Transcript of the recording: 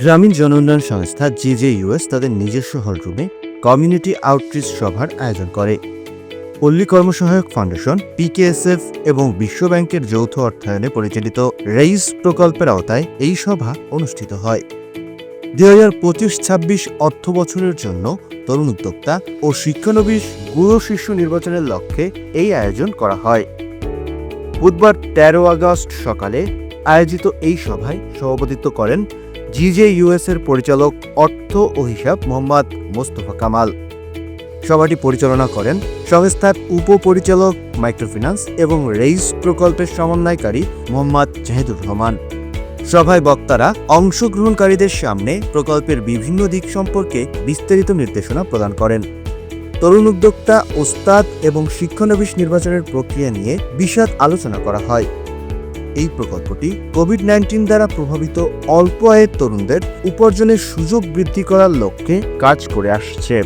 গ্রামীণ জনোন্নয়ন সংস্থা J US তাদের নিজস্ব হলরুমে কমিউনিটি আউটরিচ সভার আয়োজন করে। পল্লী কর্মসহায়ক ফাউন্ডেশন, পিকেএসএফ এবং বিশ্বব্যাংকের যৌথ অর্থায়নে পরিচালিত রেইস প্রকল্পের আওতায় এই সভা অনুষ্ঠিত হয়। দুই হাজার পঁচিশ ছাব্বিশ অর্থ বছরের জন্য তরুণ উদ্যোক্তা ও শিক্ষানবিশ গুরু শিষ্য নির্বাচনের লক্ষ্যে এই আয়োজন করা হয়। বুধবার তেরো আগস্ট সকালে আয়োজিত এই সভায় সভাপতিত্ব করেন জিজে ইউএস এর পরিচালক অর্থ ও হিসাব মোহাম্মদ মোস্তফা কামাল। সভাটি পরিচালনা করেন সংস্থার উপপরিচালক মাইক্রোফিন্যান্স এবং রেইস প্রকল্পের সমন্বয়কারী মোহাম্মদ জাহিদুর রহমান। সভায় বক্তারা অংশগ্রহণকারীদের সামনে প্রকল্পের বিভিন্ন দিক সম্পর্কে বিস্তারিত নির্দেশনা প্রদান করেন। তরুণ উদ্যোক্তা, ওস্তাদ এবং শিক্ষানবিশ নির্বাচনের প্রক্রিয়া নিয়ে বিশদ আলোচনা করা হয়। এই প্রকল্পটি কোভিড নাইন্টিন দ্বারা প্রভাবিত অল্প আয়ের তরুণদের উপার্জনের সুযোগ বৃদ্ধি করার লক্ষ্যে কাজ করে আসছে।